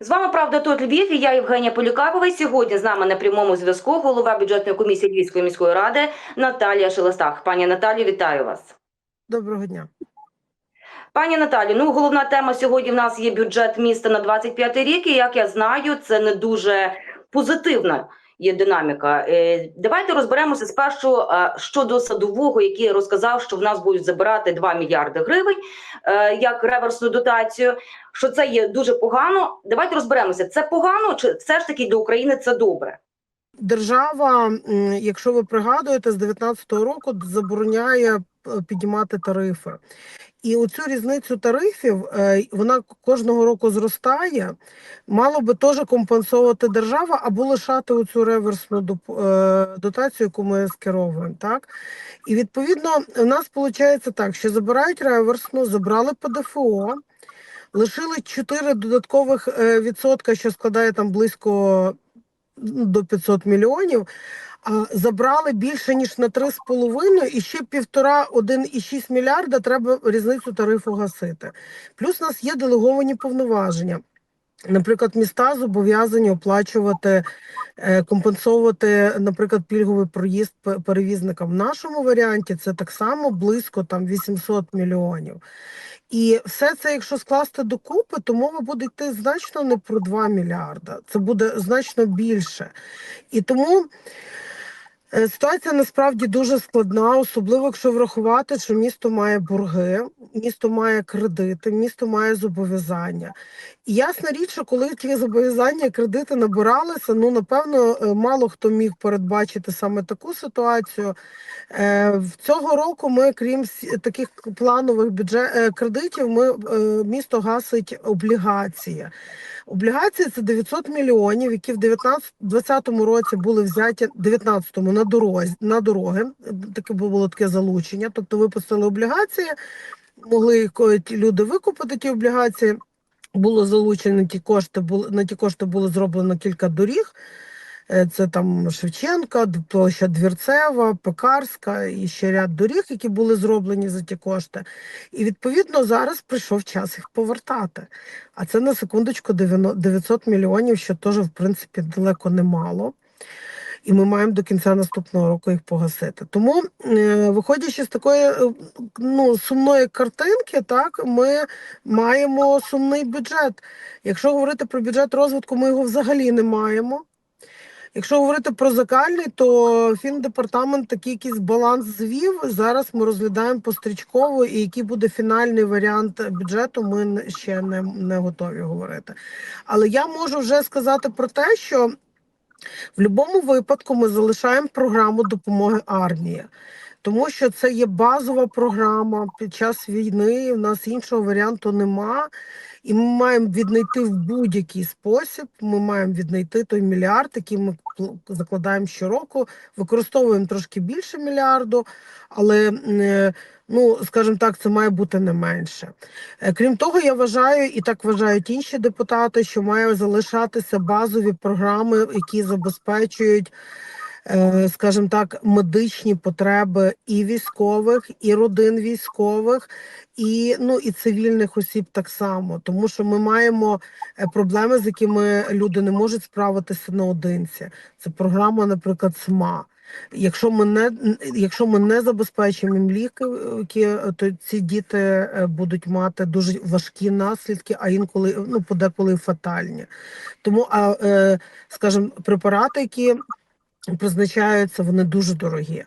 З вами правда тут Львів і я Євгенія Полікарова. І Сьогодні з нами на прямому зв'язку голова бюджетної комісії Львівської міської ради Наталія Шелестак. Пані Наталі, вітаю вас. Доброго дня. Пані Наталі, ну головна тема сьогодні в нас є бюджет міста на 25 рік. І як я знаю, це не дуже позитивна є динаміка. Е, Давайте розберемося спершу е, щодо садового, який розказав, що в нас будуть забирати 2 мільярди гривень е, як реверсну дотацію. Що це є дуже погано. Давайте розберемося. Це погано чи все ж таки для України це добре? Держава, якщо ви пригадуєте, з 2019 року забороняє е, піднімати тарифи. І оцю різницю тарифів е, вона кожного року зростає. Мало би теж компенсувати держава або лишати оцю реверсну е, дотацію, яку ми скеровуємо. Так? І відповідно у нас виходить так, що забирають реверсну, забрали ПДФО, лишили 4 додаткових е, відсотка, що складає там близько ну, до 500 мільйонів. А забрали більше ніж на 3,5 і ще півтора 1,6 мільярда треба різницю тарифу гасити. Плюс у нас є делеговані повноваження. Наприклад, міста зобов'язані оплачувати, компенсовувати, наприклад, пільговий проїзд перевізникам. В нашому варіанті це так само близько там 800 мільйонів. І все це, якщо скласти докупи, то мова буде йти значно не про 2 мільярда. Це буде значно більше. І тому е, ситуація насправді дуже складна, особливо якщо врахувати, що місто має борги, місто має кредити, місто має зобов'язання. Ясна річ, що коли ті зобов'язання, кредити набиралися, ну напевно, е, мало хто міг передбачити саме таку ситуацію. Е, в Цього року ми, крім таких планових бюджет е, кредитів, ми місто гасить облігації. Облігації це 900 мільйонів, які в 2019 році були взяті 19-му на дорозі на дороги. Таке було таке залучення. Тобто випустили облігації, могли люди викупити ті облігації. Було залучено ті кошти, були на ті кошти було зроблено кілька доріг. Е, Це там Шевченка, площа Двірцева, Пекарська і ще ряд доріг, які були зроблені за ті кошти. І відповідно зараз прийшов час їх повертати. А це на секундочку 90 900 мільйонів, що теж в принципі далеко немало. І ми маємо до кінця наступного року їх погасити. Тому, е, виходячи з такої е, ну, сумної картинки, так ми маємо сумний бюджет. Якщо говорити про бюджет розвитку, ми його взагалі не маємо. Якщо говорити про закальний, то фіндепартамент такий якийсь баланс звів. Зараз ми розглядаємо пострічково, і який буде фінальний варіант бюджету, ми ще не, не готові говорити. Але я можу вже сказати про те, що в будь-якому випадку ми залишаємо програму допомоги армії. Тому що це є базова програма під час війни. У нас іншого варіанту нема. І ми маємо віднайти в будь-який спосіб. Ми маємо віднайти той мільярд, який ми закладаємо щороку. Використовуємо трошки більше мільярду, але е, ну скажімо так, це має бути не менше. Е, Крім того, я вважаю, і так вважають інші депутати, що мають залишатися базові програми, які забезпечують. Е, Скажімо так, медичні потреби і військових, і родин військових, і ну і цивільних осіб так само, тому що ми маємо е, проблеми, з якими люди не можуть справитися наодинці. Це програма, наприклад, СМА. Якщо ми не якщо ми не забезпечимо їм ліки, то ці діти е, будуть мати дуже важкі наслідки, а інколи ну подеколи фатальні. Тому, а скажімо, препарати, які призначаються, вони дуже дорогі.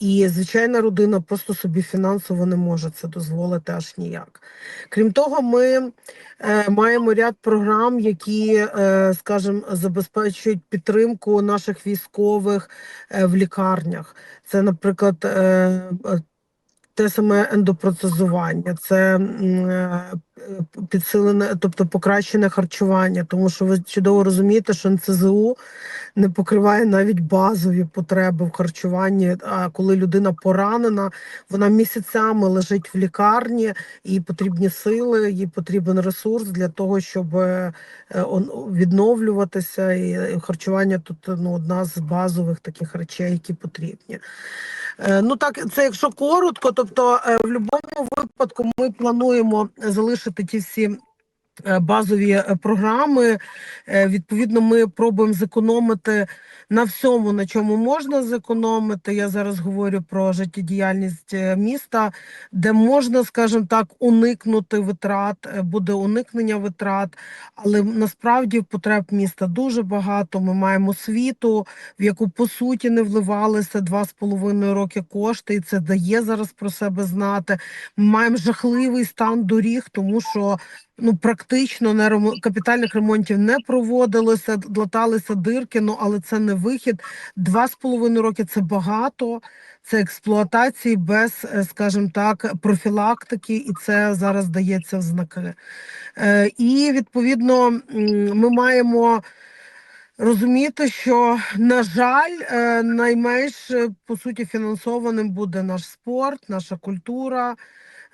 І звичайна родина просто собі фінансово не може це дозволити аж ніяк. Крім того, ми е, маємо ряд програм, які, е, скажімо, забезпечують підтримку наших військових е, в лікарнях. Це, наприклад, е, е, те саме ендопроцезування, це е, підсилене, тобто покращене харчування, тому що ви чудово розумієте, що НЦЗУ не покриває навіть базові потреби в харчуванні. А коли людина поранена, вона місяцями лежить в лікарні, їй потрібні сили, їй потрібен ресурс для того, щоб е, відновлюватися. І харчування тут ну, одна з базових таких речей, які потрібні. Е, Ну так, це якщо коротко, тобто е, в будь-якому випадку ми плануємо залишити ті всі базові е, програми. Е, Відповідно, ми пробуємо зекономити на всьому, на чому можна зекономити. Я зараз говорю про життєдіяльність е, міста, де можна, скажімо так, уникнути витрат, е, буде уникнення витрат, але насправді потреб міста дуже багато. Ми маємо освіту, в яку по суті не вливалися два з половиною роки кошти, і це дає зараз про себе знати. Ми маємо жахливий стан доріг, тому що ну практично не ремо- капітальних ремонтів не проводилося, латалися дирки. Ну але це не вихід. Два з половиною роки це багато. Це експлуатації без, е, скажімо так, профілактики, і це зараз дається в знаки. Е, І відповідно ми маємо розуміти, що на жаль, е, найменш по суті фінансованим буде наш спорт, наша культура.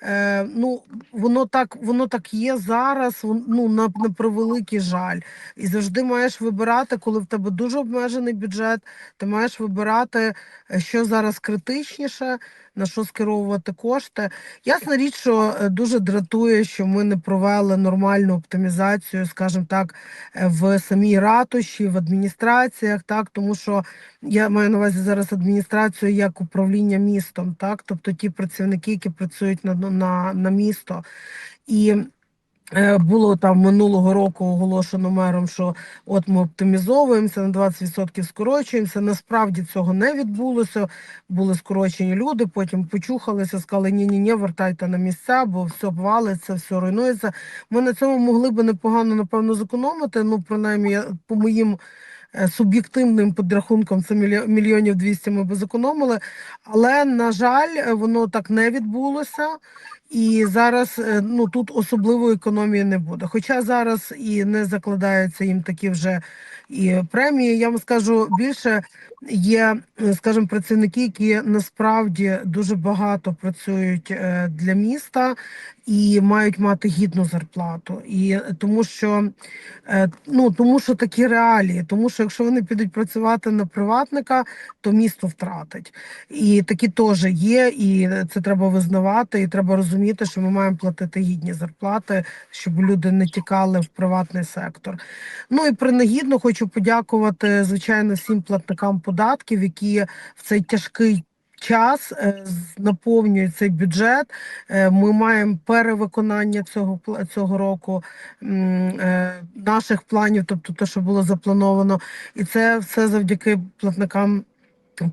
Е, Ну, воно так, воно так є зараз. Ну на, на превеликий жаль, і завжди маєш вибирати, коли в тебе дуже обмежений бюджет. Ти маєш вибирати, е, що зараз критичніше, на що скеровувати кошти. Ясна річ, що е, дуже дратує, що ми не провели нормальну оптимізацію, скажімо так, е, в самій ратуші, в адміністраціях, так тому що я маю на увазі зараз адміністрацію як управління містом, так, тобто ті працівники, які працюють на, на, на місто. І було там минулого року оголошено мером, що от ми оптимізовуємося на 20% скорочуємося. Насправді цього не відбулося. Були скорочені люди, потім почухалися, сказали, ні, ні, ні, вертайте на місця, бо все валиться, все руйнується. Ми на цьому могли би непогано, напевно, зекономити. Ну, принаймні, по моїм е, суб'єктивним підрахункам, це мільйо- мільйонів 200 ми би зекономили. Але, на жаль, е, воно так не відбулося. І зараз е, ну тут особливої економії не буде. Хоча зараз і не закладаються їм такі вже і премії. Я вам скажу більше є, е, скажімо, працівники, які насправді дуже багато працюють е, для міста і мають мати гідну зарплату. І тому що ну тому, що такі реалії, тому що якщо вони підуть працювати на приватника, то місто втратить. І такі теж є, і це треба визнавати, і треба розуміти, що ми маємо платити гідні зарплати, щоб люди не тікали в приватний сектор. Ну і принагідно хочу подякувати, звичайно, всім платникам податків, які в цей тяжкий. Час е, наповнює цей бюджет. Е, Ми маємо перевиконання цього цього року е, наших планів, тобто те, що було заплановано, і це все завдяки платникам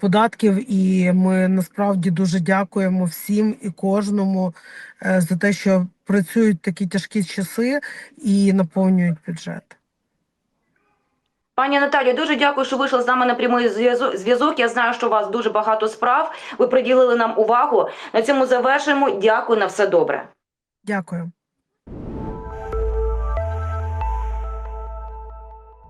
податків, і ми насправді дуже дякуємо всім і кожному е, за те, що працюють такі тяжкі часи і наповнюють бюджет. Пані Наталі, дуже дякую, що вийшли з нами на прямий зв'язок. Я знаю, що у вас дуже багато справ. Ви приділили нам увагу. На цьому завершимо. Дякую на все добре. Дякую.